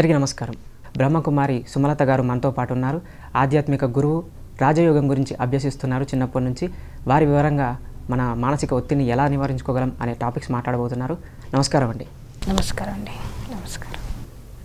అందరికీ నమస్కారం. బ్రహ్మకుమారి సుమలత గారు మనతో పాటు ఉన్నారు ఆధ్యాత్మిక గురువు రాజయోగం గురించి అభ్యసిస్తున్నారు చిన్నప్పటి నుంచి. వారి వివరంగా మన మానసిక ఒత్తిడిని ఎలా నివారించుకోగలం అనే టాపిక్స్ మాట్లాడబోతున్నారు. నమస్కారం అండి. నమస్కారం అండి. నమస్కారం.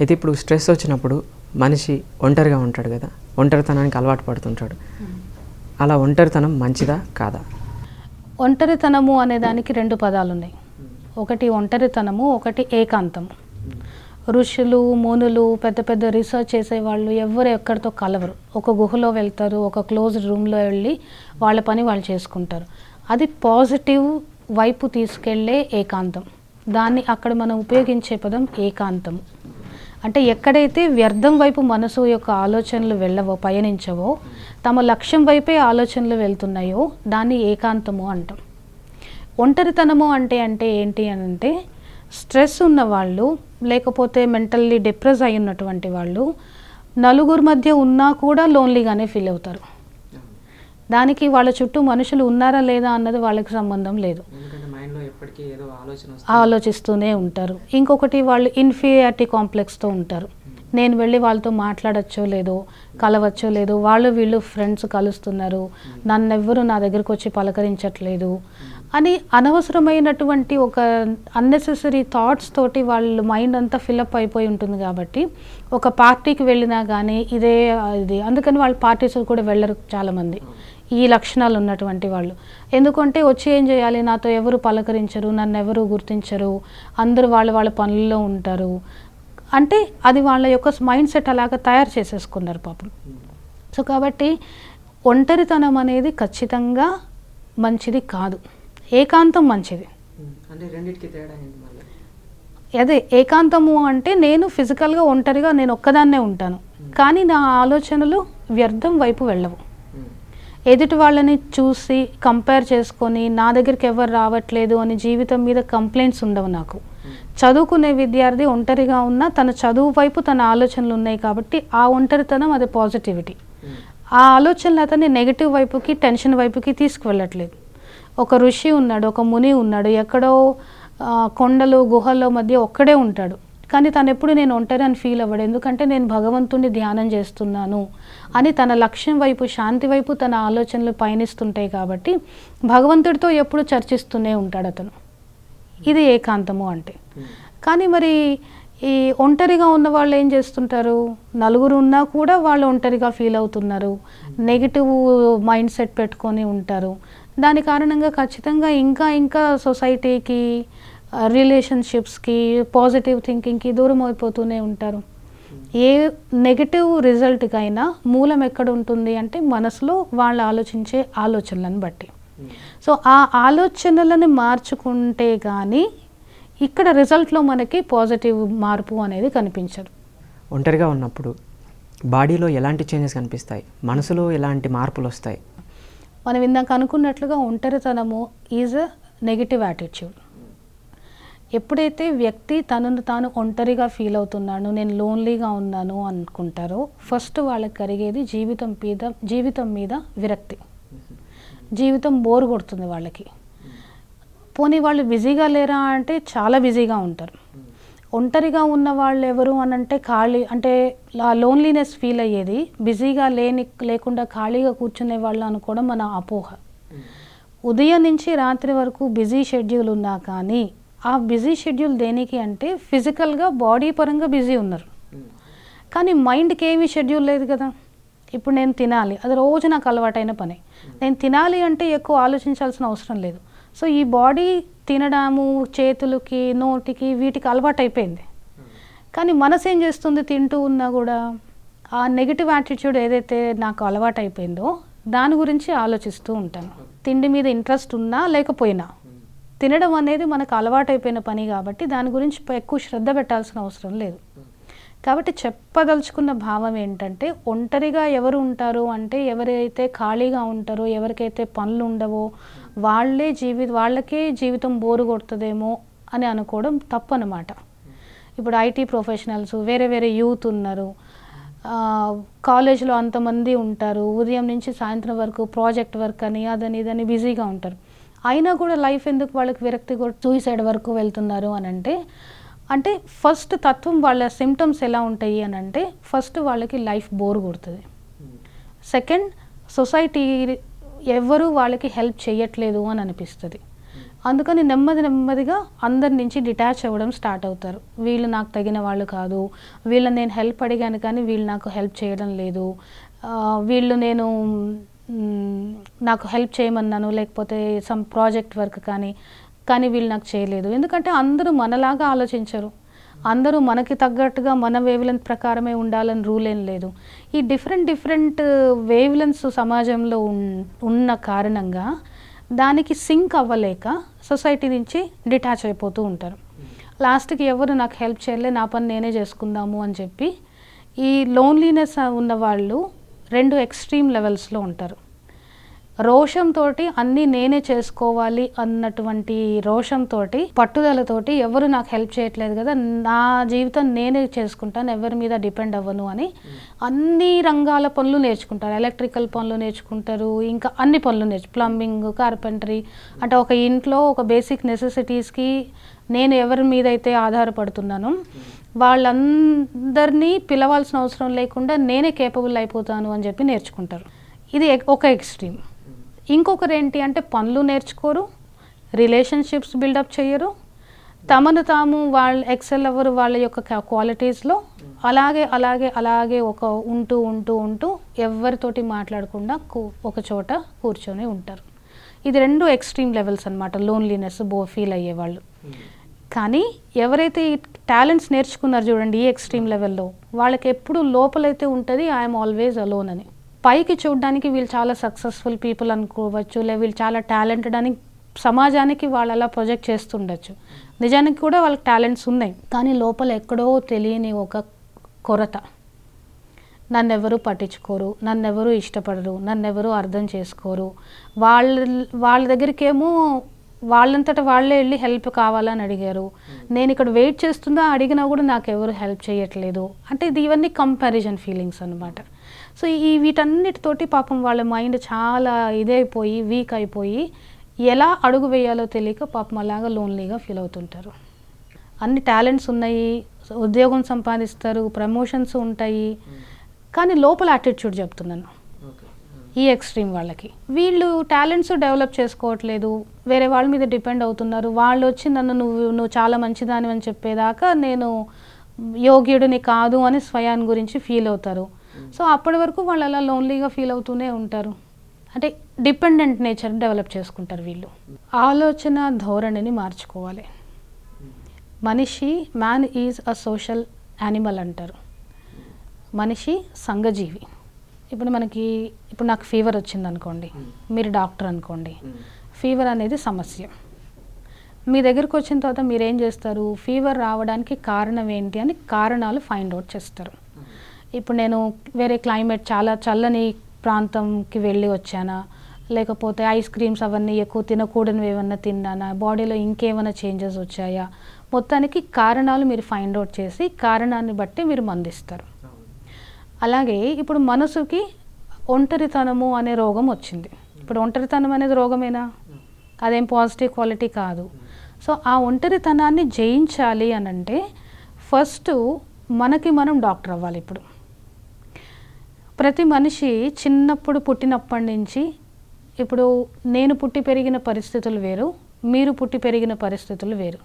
అయితే ఇప్పుడు స్ట్రెస్ వచ్చినప్పుడు మనిషి ఒంటరిగా ఉంటాడు కదా. ఒంటరితనానికి అలవాటు పడుతుంటాడు. అలా ఒంటరితనం మంచిదా కాదా? ఒంటరితనము అనే దానికి రెండు పదాలు ఉన్నాయి ఒకటి ఒంటరితనము ఒకటి ఏకాంతము. ఋషులు మునులు పెద్ద పెద్ద రీసెర్చ్ చేసేవాళ్ళు ఎవరు ఎక్కడితో కలవరు. ఒక గుహలో వెళ్తారు ఒక క్లోజ్డ్ రూమ్లో వెళ్ళి వాళ్ళ పని వాళ్ళు చేసుకుంటారు. అది పాజిటివ్ వైపు తీసుకెళ్ళే ఏకాంతం. దాన్ని అక్కడ మనం ఉపయోగించే పదం ఏకాంతం. అంటే ఎక్కడైతే వ్యర్థం వైపు మనసు యొక్క ఆలోచనలు వెళ్ళవో పయనించవో తమ లక్ష్యం వైపే ఆలోచనలు వెళ్తున్నాయో దాన్ని ఏకాంతము అంటాం. ఒంటరితనము అంటే అంటే ఏంటి అని అంటే స్ట్రెస్ ఉన్న వాళ్ళు లేకపోతే మెంటల్లీ డిప్రెస్ అయి ఉన్నటువంటి వాళ్ళు నలుగురు మధ్య ఉన్నా కూడా లోన్లీగానే ఫీల్ అవుతారు. దానికి వాళ్ళ చుట్టూ మనుషులు ఉన్నారా లేదా అన్నది వాళ్ళకి సంబంధం లేదు. ఆలోచిస్తూనే ఉంటారు. ఇంకొకటి వాళ్ళు ఇన్ఫీరియారిటీ కాంప్లెక్స్తో ఉంటారు. నేను వెళ్ళి వాళ్ళతో మాట్లాడచ్చో లేదో కలవచ్చో లేదో వాళ్ళు వీళ్ళు ఫ్రెండ్స్ కలుస్తున్నారు. నన్నెవ్వరూ నా దగ్గరకు వచ్చి పలకరించట్లేదు అని అనవసరమైనటువంటి ఒక అన్నెసెసరీ థాట్స్ తోటి వాళ్ళ మైండ్ అంతా ఫిలప్ అయిపోయి ఉంటుంది కాబట్టి ఒక పార్టీకి వెళ్ళినా కానీ ఇదే ఇది. అందుకని వాళ్ళు పార్టీస్ కూడా వెళ్ళరు చాలామంది. ఈ లక్షణాలు ఉన్నటువంటి వాళ్ళు. ఎందుకంటే వచ్చి ఏం చేయాలి? నాతో ఎవరు పలకరించరు? నన్ను ఎవరు గుర్తించరు? అందరూ వాళ్ళ వాళ్ళ పనుల్లో ఉంటారు. అంటే అది వాళ్ళ యొక్క మైండ్ సెట్ అలాగా తయారు చేసేసుకున్నారు పాపం. సో కాబట్టి ఒంటరితనం అనేది ఖచ్చితంగా మంచిది కాదు. ఏకాంతం మంచిది. అదే ఏకాంతము అంటే నేను ఫిజికల్గా ఒంటరిగా నేను ఒక్కదాన్నే ఉంటాను. కానీ నా ఆలోచనలు వ్యర్థం వైపు వెళ్ళవు. ఎదుటి వాళ్ళని చూసి కంపేర్ చేసుకొని నా దగ్గరికి ఎవరు రావట్లేదు అని జీవితం మీద కంప్లైంట్స్ ఉండవు నాకు. చదువుకునే విద్యార్థి ఒంటరిగా ఉన్నా తన చదువు వైపు తన ఆలోచనలు ఉన్నాయి కాబట్టి ఆ ఒంటరితనం అది పాజిటివిటీ. ఆ ఆలోచనలు అతన్ని నెగిటివ్ వైపుకి టెన్షన్ వైపుకి తీసుకువెళ్ళట్లేదు. ఒక ఋషి ఉన్నాడు ఒక ముని ఉన్నాడు ఎక్కడో కొండలు గుహల్లో మధ్య ఒక్కడే ఉంటాడు. కానీ తను ఎప్పుడు నేను ఒంటరి అని ఫీల్ అవ్వడు. ఎందుకంటే నేను భగవంతుని ధ్యానం చేస్తున్నాను అని తన లక్ష్యం వైపు శాంతి వైపు తన ఆలోచనలు పయనిస్తుంటాయి కాబట్టి భగవంతుడితో ఎప్పుడు చర్చిస్తూనే ఉంటాడు అతను. ఇది ఏకాంతము అంటే. కానీ మరి ఈ ఒంటరిగా ఉన్న వాళ్ళు ఏం చేస్తుంటారు? నలుగురు ఉన్నా కూడా వాళ్ళు ఒంటరిగా ఫీల్ అవుతున్నారు. నెగిటివ్ మైండ్ సెట్ పెట్టుకొని ఉంటారు. దాని కారణంగా ఖచ్చితంగా ఇంకా ఇంకా సొసైటీకి రిలేషన్షిప్స్కి పాజిటివ్ థింకింగ్కి దూరం అయిపోతూనే ఉంటారు. ఏ నెగిటివ్ రిజల్ట్కైనా మూలం ఎక్కడ ఉంటుంది అంటే మనసులో వాళ్ళు ఆలోచించే ఆలోచనలను బట్టి. సో ఆ ఆలోచనలను మార్చుకుంటే కానీ ఇక్కడ రిజల్ట్లో మనకి పాజిటివ్ మార్పు అనేది కనిపించదు. ఒంటరిగా ఉన్నప్పుడు బాడీలో ఎలాంటి చేంజెస్ కనిపిస్తాయి? మనసులో ఎలాంటి మార్పులు వస్తాయి మనం ఇందాక అనుకున్నట్లుగా ఒంటరితనము ఈజ్ అ నెగిటివ్ యాటిట్యూడ్ ఎప్పుడైతే వ్యక్తి తనను తాను ఒంటరిగా ఫీల్ అవుతున్నాను నేను లోన్లీగా ఉన్నాను అనుకుంటారో ఫస్ట్ వాళ్ళకి కలిగేది జీవితం మీద జీవితం మీద విరక్తి. జీవితం బోర్ కొడుతుంది వాళ్ళకి. పోనీ వాళ్ళు బిజీగా లేరా అంటే చాలా బిజీగా ఉంటారు. ఒంటరిగా ఉన్న వాళ్ళు ఎవరు అని అంటే ఖాళీ అంటే లోన్లీనెస్ ఫీల్ అయ్యేది. బిజీగా లేని లేకుండా ఖాళీగా కూర్చునే వాళ్ళు అనుకోవడం మన అపోహ. ఉదయం నుంచి రాత్రి వరకు బిజీ షెడ్యూల్ ఉన్నా కానీ ఆ బిజీ షెడ్యూల్ దేనికి అంటే ఫిజికల్గా బాడీ పరంగా బిజీ ఉన్నారు. కానీ మైండ్కి ఏమీ షెడ్యూల్ లేదు కదా. ఇప్పుడు నేను తినాలి. అది రోజు నాకు అలవాటైన పని. నేను తినాలి అంటే ఎక్కువ ఆలోచించాల్సిన అవసరం లేదు. సో ఈ బాడీ తినడము చేతులకి నోటికి వీటికి అలవాటు అయిపోయింది కానీ మనసు ఏం చేస్తుంది తింటూ ఉన్నా కూడా ఆ నెగిటివ్ యాటిట్యూడ్ ఏదైతే నాకు అలవాటు అయిపోయిందో దాని గురించి ఆలోచిస్తూ ఉంటాను. తిండి మీద ఇంట్రెస్ట్ ఉన్నా లేకపోయినా. తినడం అనేది మనకు అలవాటైపోయిన పని కాబట్టి దాని గురించి ఎక్కువ శ్రద్ధ పెట్టాల్సిన అవసరం లేదు. కాబట్టి చెప్పదలుచుకున్న భావం ఏంటంటే ఒంటరిగా ఎవరు ఉంటారు అంటే ఎవరైతే ఖాళీగా ఉంటారో ఎవరికైతే పనులు ఉండవో వాళ్ళే జీవి వాళ్ళకే జీవితం బోరు కొడుతుందేమో అని అనుకోవడం తప్పు అనమాట ఇప్పుడు ఐటీ ప్రొఫెషనల్స్ వేరే వేరే యూత్ ఉన్నారు. కాలేజ్లో అంతమంది ఉంటారు. ఉదయం నుంచి సాయంత్రం వరకు ప్రాజెక్ట్ వర్క్ అని అదని ఇదని బిజీగా ఉంటారు. అయినా కూడా లైఫ్ ఎందుకు వాళ్ళకి విరక్తి కూడా సూసైడ్ వరకు వెళ్తున్నారు అని అంటే అంటే ఫస్ట్ తత్వం వాళ్ళ సిమ్టమ్స్ ఎలా ఉంటాయి అని అంటే ఫస్ట్ వాళ్ళకి లైఫ్ బోర్ కొడుతుంది. సెకండ్ సొసైటీ ఎవ్వరూ వాళ్ళకి హెల్ప్ చేయట్లేదు అని అనిపిస్తుంది. అందుకని నెమ్మది నెమ్మదిగా అందరి నుంచి డిటాచ్ అవ్వడం స్టార్ట్ అవుతారు. వీళ్ళు నాకు తగిన వాళ్ళు కాదు వీళ్ళని నేను హెల్ప్ అడిగాను కానీ వీళ్ళు నాకు హెల్ప్ చేయడం లేదు. వీళ్ళు నేను నాకు హెల్ప్ చేయమన్నాను లేకపోతే సమ్ ప్రాజెక్ట్ వర్క్ కానీ కానీ వీళ్ళు నాకు చేయలేదు. ఎందుకంటే అందరూ మనలాగా ఆలోచించరు. అందరూ మనకి తగ్గట్టుగా మన వేవ్లెన్స్ ప్రకారమే ఉండాలని రూల్ ఏం లేదు. ఈ డిఫరెంట్ డిఫరెంట్ వేవ్లెన్స్ సమాజంలో ఉన్న కారణంగా దానికి సింక్ అవ్వలేక సొసైటీ నుంచి డిటాచ్ అయిపోతూ ఉంటారు. లాస్ట్కి ఎవరు నాకు హెల్ప్ చేయలే నా పని నేనే చేసుకుందాము అని చెప్పి ఈ లోన్లీనెస్ ఉన్న వాళ్ళు రెండు ఎక్స్ట్రీమ్ లెవెల్స్లో ఉంటారు. రోషంతో అన్నీ నేనే చేసుకోవాలి అన్నటువంటి రోషంతో పట్టుదలతోటి ఎవరు నాకు హెల్ప్ చేయట్లేదు కదా నా జీవితం నేనే చేసుకుంటాను ఎవరి మీద డిపెండ్ అవ్వను అని అన్ని రంగాల పనులు నేర్చుకుంటారు. ఎలక్ట్రికల్ పనులు నేర్చుకుంటారు ఇంకా అన్ని పనులు నేర్చు ప్లంబింగ్ కార్పెంటరీ అంటే ఒక ఇంట్లో ఒక బేసిక్ నెసెసిటీస్కి నేను ఎవరి మీద అయితే ఆధారపడుతున్నానో వాళ్ళందరినీ పిలవాల్సిన అవసరం లేకుండా నేనే కేపబుల్ అయిపోతాను అని చెప్పి నేర్చుకుంటారు. ఇది ఒక ఎక్స్ట్రీమ్. ఇంకొకరు ఏంటి అంటే పనులు నేర్చుకోరు రిలేషన్షిప్స్ బిల్డప్ చేయరు తమను తాము వాళ్ళ ఎక్సెల్ అవ్వరు వాళ్ళ యొక్క క్వాలిటీస్లో అలాగే అలాగే అలాగే ఒక ఉంటూ ఉంటూ ఉంటూ ఎవరితోటి మాట్లాడకుండా కూ- ఒక చోట కూర్చొని ఉంటారు. ఇది రెండు ఎక్స్ట్రీమ్ లెవెల్స్ అనమాట లోన్లీనెస్ బో ఫీల్ అయ్యేవాళ్ళు కానీ ఎవరైతే ఈ టాలెంట్స్ నేర్చుకున్నారు చూడండి ఈ ఎక్స్ట్రీమ్ లెవెల్లో వాళ్ళకి ఎప్పుడు లోపలైతే ఉంటుంది ఐఎమ్ ఆల్వేజ్ అలోన్ అని. పైకి చూడడానికి వీళ్ళు చాలా సక్సెస్ఫుల్ పీపుల్ అనుకోవచ్చు లే వీళ్ళు చాలా టాలెంటెడ్ అని సమాజానికి వాళ్ళు అలా ప్రొజెక్ట్ చేస్తుండొచ్చు. నిజానికి కూడా వాళ్ళకి టాలెంట్స్ ఉన్నాయి కానీ లోపల ఎక్కడో తెలియని ఒక కొరత. నన్నెవరూ పట్టించుకోరు నన్నెవరూ ఇష్టపడరు నన్నెవరూ అర్థం చేసుకోరు. వాళ్ళ వాళ్ళ దగ్గరికేమో వాళ్ళంతట వాళ్ళే వెళ్ళి హెల్ప్ కావాలని అడిగారు. నేను ఇక్కడ వెయిట్ చేస్తున్నా అడిగినా కూడా నాకు ఎవరు హెల్ప్ చేయట్లేదు. అంటే ఇది ఇవన్నీ కంపారిజన్ ఫీలింగ్స్ అనమాట సో ఈ వీటన్నిటితోటి పాపం వాళ్ళ మైండ్ చాలా ఇదైపోయి వీక్ అయిపోయి ఎలా అడుగు వేయాలో తెలియక పాపం అలాగా లోన్లీగా ఫీల్ అవుతుంటారు. అన్ని టాలెంట్స్ ఉన్నాయి ఉద్యోగం సంపాదిస్తారు ప్రమోషన్స్ ఉంటాయి కానీ లోపల యాటిట్యూడ్ చెప్తున్నాను. ఈ ఎక్స్ట్రీమ్ వాళ్ళకి. వీళ్ళు టాలెంట్స్ డెవలప్ చేసుకోవట్లేదు వేరే వాళ్ళ మీద డిపెండ్ అవుతున్నారు వాళ్ళు వచ్చి నన్ను నువ్వు నువ్వు చాలా మంచిదాని అని చెప్పేదాకా నేను యోగ్యుడిని కాదు అని స్వయాన్ని గురించి ఫీల్ అవుతారు. సో అప్పటి వరకు వాళ్ళు అలా లోన్లీగా ఫీల్ అవుతూనే ఉంటారు. అంటే డిపెండెంట్ నేచర్ డెవలప్ చేసుకుంటారు వీళ్ళు. ఆలోచన ధోరణిని మార్చుకోవాలి. మనిషి man is a social animal అంటారు. మనిషి సంఘజీవి. ఇప్పుడు మనకి ఇప్పుడు నాకు ఫీవర్ వచ్చింది అనుకోండి. మీరు డాక్టర్ అనుకోండి. ఫీవర్ అనేది సమస్య. మీ దగ్గరకు వచ్చిన తర్వాత మీరేం చేస్తారు? ఫీవర్ రావడానికి కారణం ఏంటి అని కారణాలు ఫైండ్ అవుట్ చేస్తారు. ఇప్పుడు నేను వేరే క్లైమేట్ చాలా చల్లని ప్రాంతంకి వెళ్ళి వచ్చానా? లేకపోతే ఐస్ క్రీమ్స్ అవన్నీ ఎక్కువ తినకూడనివి ఏమన్నా తిన్నానా? బాడీలో ఇంకేమైనా చేంజెస్ వచ్చాయా? మొత్తానికి కారణాలు మీరు ఫైండ్ అవుట్ చేసి కారణాన్ని బట్టి మీరు మందిస్తారు. అలాగే ఇప్పుడు మనసుకి ఒంటరితనము అనే రోగం వచ్చింది. ఇప్పుడు ఒంటరితనం అనేది రోగమేనా? అదేం పాజిటివ్ క్వాలిటీ కాదు. సో ఆ ఒంటరితనాన్ని జయించాలి అని అంటే ఫస్ట్ మనకి మనం డాక్టర్ అవ్వాలి ఇప్పుడు. ప్రతి మనిషి చిన్నప్పుడు పుట్టినప్పటి నుంచి ఇప్పుడు నేను పుట్టి పెరిగిన పరిస్థితులు వేరు మీరు పుట్టి పెరిగిన పరిస్థితులు వేరు.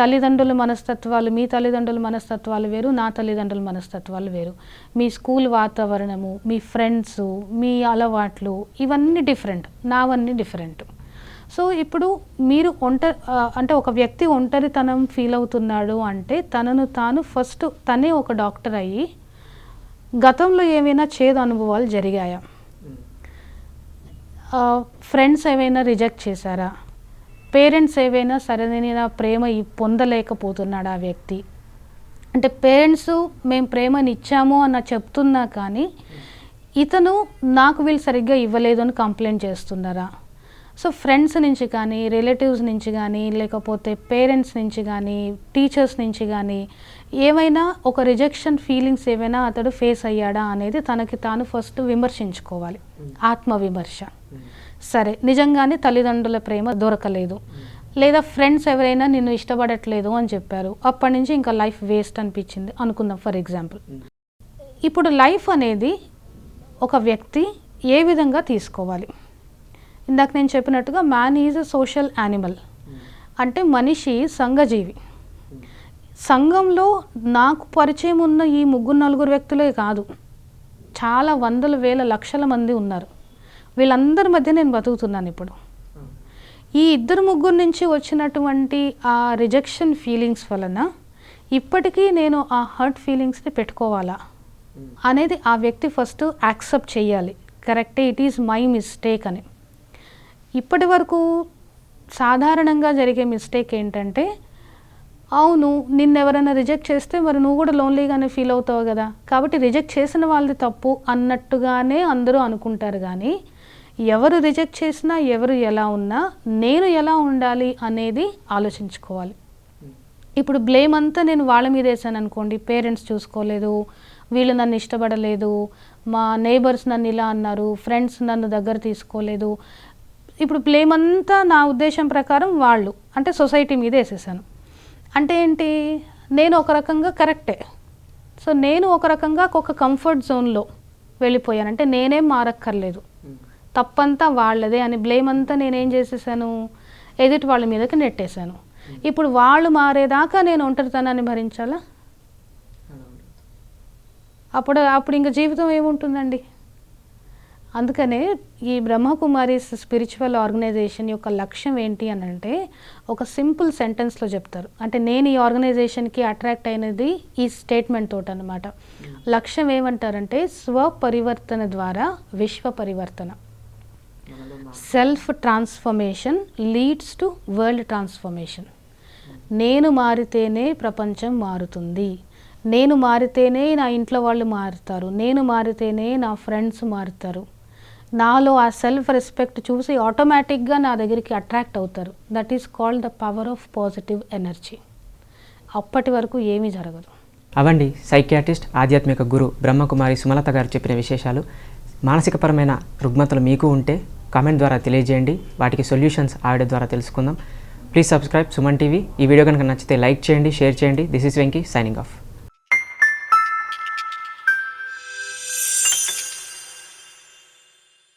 తల్లిదండ్రుల మనస్తత్వాలు మీ తల్లిదండ్రుల మనస్తత్వాలు వేరు నా తల్లిదండ్రుల మనస్తత్వాలు వేరు. మీ స్కూల్ వాతావరణము మీ ఫ్రెండ్స్ మీ అలవాట్లు ఇవన్నీ డిఫరెంట్ నావన్నీ డిఫరెంట్. సో ఇప్పుడు మీరు ఒంట అంటే ఒక వ్యక్తి ఒంటరితనం ఫీల్ అవుతున్నాడు అంటే తనను తాను ఫస్ట్ తనే ఒక డాక్టర్ అయ్యి గతంలో ఏమైనా చేదు అనుభవాలు జరిగాయా? ఫ్రెండ్స్ ఏమైనా రిజెక్ట్ చేశారా? పేరెంట్స్ ఏవైనా సరైన ప్రేమ పొందలేకపోతున్నాడు ఆ వ్యక్తి. అంటే పేరెంట్స్ మేము ప్రేమని ఇచ్చాము అన్న చెప్తున్నా కానీ ఇతను నాకు వీళ్ళు సరిగ్గా ఇవ్వలేదు అని కంప్లైంట్ చేస్తున్నారా? సో ఫ్రెండ్స్ నుంచి కానీ రిలేటివ్స్ నుంచి కానీ లేకపోతే పేరెంట్స్ నుంచి కానీ టీచర్స్ నుంచి కానీ ఏమైనా ఒక రిజెక్షన్ ఫీలింగ్స్ ఏమైనా అతడు ఫేస్ అయ్యాడా అనేది తనకి తాను ఫస్ట్ విమర్శించుకోవాలి. ఆత్మవిమర్శ. సరే నిజంగానే తల్లిదండ్రుల ప్రేమ దొరకలేదు. లేదా ఫ్రెండ్స్ ఎవరైనా నిన్ను ఇష్టపడట్లేదు అని చెప్పారు. అప్పటి నుంచి ఇంకా లైఫ్ వేస్ట్ అనిపించింది అనుకుందాం ఫర్ ఎగ్జాంపుల్ ఇప్పుడు లైఫ్ అనేది ఒక వ్యక్తి ఏ విధంగా తీసుకోవాలి? ఇందాక నేను చెప్పినట్టుగా man is a social animal అంటే మనిషి సంఘజీవి. సంఘంలో నాకు పరిచయం ఉన్న ఈ ముగ్గురు నలుగురు వ్యక్తులే కాదు. చాలా వందల వేల లక్షల మంది ఉన్నారు. వీళ్ళందరి మధ్య నేను బతుకుతున్నాను ఇప్పుడు. ఈ ఇద్దరు ముగ్గురు నుంచి వచ్చినటువంటి ఆ రిజెక్షన్ ఫీలింగ్స్ వలన ఇప్పటికీ నేను ఆ హర్ట్ ఫీలింగ్స్ని పెట్టుకోవాలా? అనేది ఆ వ్యక్తి ఫస్ట్ యాక్సెప్ట్ చేయాలి. కరెక్టే ఇట్ ఈజ్ మై మిస్టేక్ అని. ఇప్పటి వరకు సాధారణంగా జరిగే మిస్టేక్ ఏంటంటే అవును నిన్ను ఎవరైనా రిజెక్ట్ చేస్తే మరి నువ్వు కూడా లోన్లీగానే ఫీల్ అవుతావు కదా. కాబట్టి రిజెక్ట్ చేసిన వాళ్ళది తప్పు అన్నట్టుగానే అందరూ అనుకుంటారు కానీ ఎవరు రిజెక్ట్ చేసినా ఎవరు ఎలా ఉన్నా నేను ఎలా ఉండాలి అనేది ఆలోచించుకోవాలి. ఇప్పుడు బ్లేమ్ అంతా నేను వాళ్ళ మీద వేసాను అనుకోండి పేరెంట్స్ చూసుకోలేదు వీళ్ళు నన్ను ఇష్టపడలేదు మా నేబర్స్ నన్ను ఇలా అన్నారు ఫ్రెండ్స్ నన్ను దగ్గర తీసుకోలేదు. ఇప్పుడు బ్లేమ్ అంతా నా ఉద్దేశం ప్రకారం వాళ్ళు అంటే సొసైటీ మీద వేసేసాను. అంటే ఏంటి? నేను ఒక రకంగా కరెక్టే. సో నేను ఒక రకంగా ఒక కంఫర్ట్ జోన్లో వెళ్ళిపోయాను. అంటే నేనేం మారక్కర్లేదు. తప్పంతా వాళ్ళదే అని బ్లేమ్ అంతా నేనేం చేసేసాను? ఎదుటి వాళ్ళ మీదకి నెట్టేశాను. ఇప్పుడు వాళ్ళు మారేదాకా నేను ఒంటరితనాన్ని భరించాలా? అప్పుడు అప్పుడు ఇంకా జీవితం ఏముంటుందండి? అందుకనే ఈ బ్రహ్మకుమారి స్పిరిచువల్ ఆర్గనైజేషన్ యొక్క లక్ష్యం ఏంటి అని అంటే ఒక సింపుల్ సెంటెన్స్లో చెప్తారు. అంటే నేను ఈ ఆర్గనైజేషన్కి అట్రాక్ట్ అయినది ఈ స్టేట్మెంట్ తోటి అనమాట లక్ష్యం ఏమంటారంటే స్వపరివర్తన ద్వారా విశ్వ పరివర్తన. Self transformation leads to world transformation నేను మారితేనే ప్రపంచం మారుతుంది. నేను మారితేనే నా ఇంట్లో వాళ్ళు మారుతారు. నేను మారితేనే నా ఫ్రెండ్స్ మారుతారు. నాలో ఆ సెల్ఫ్ రెస్పెక్ట్ చూసి ఆటోమేటిక్గా నా దగ్గరికి అట్రాక్ట్ అవుతారు. That is called the power of positive energy అప్పటి వరకు ఏమీ జరగదు. అవండి సైకియాటిస్ట్ ఆధ్యాత్మిక గురు బ్రహ్మకుమారి సుమలత గారు చెప్పిన విశేషాలు. మానసికపరమైన రుగ్మతలు మీకు ఉంటే కామెంట్ ద్వారా తెలియజేయండి. వాటికి సొల్యూషన్స్ ఆవిడ ద్వారా తెలుసుకుందాం. Please subscribe Suman TV. ఈ వీడియో కనుక నచ్చితే లైక్ చేయండి షేర్ చేయండి. This is Venky signing off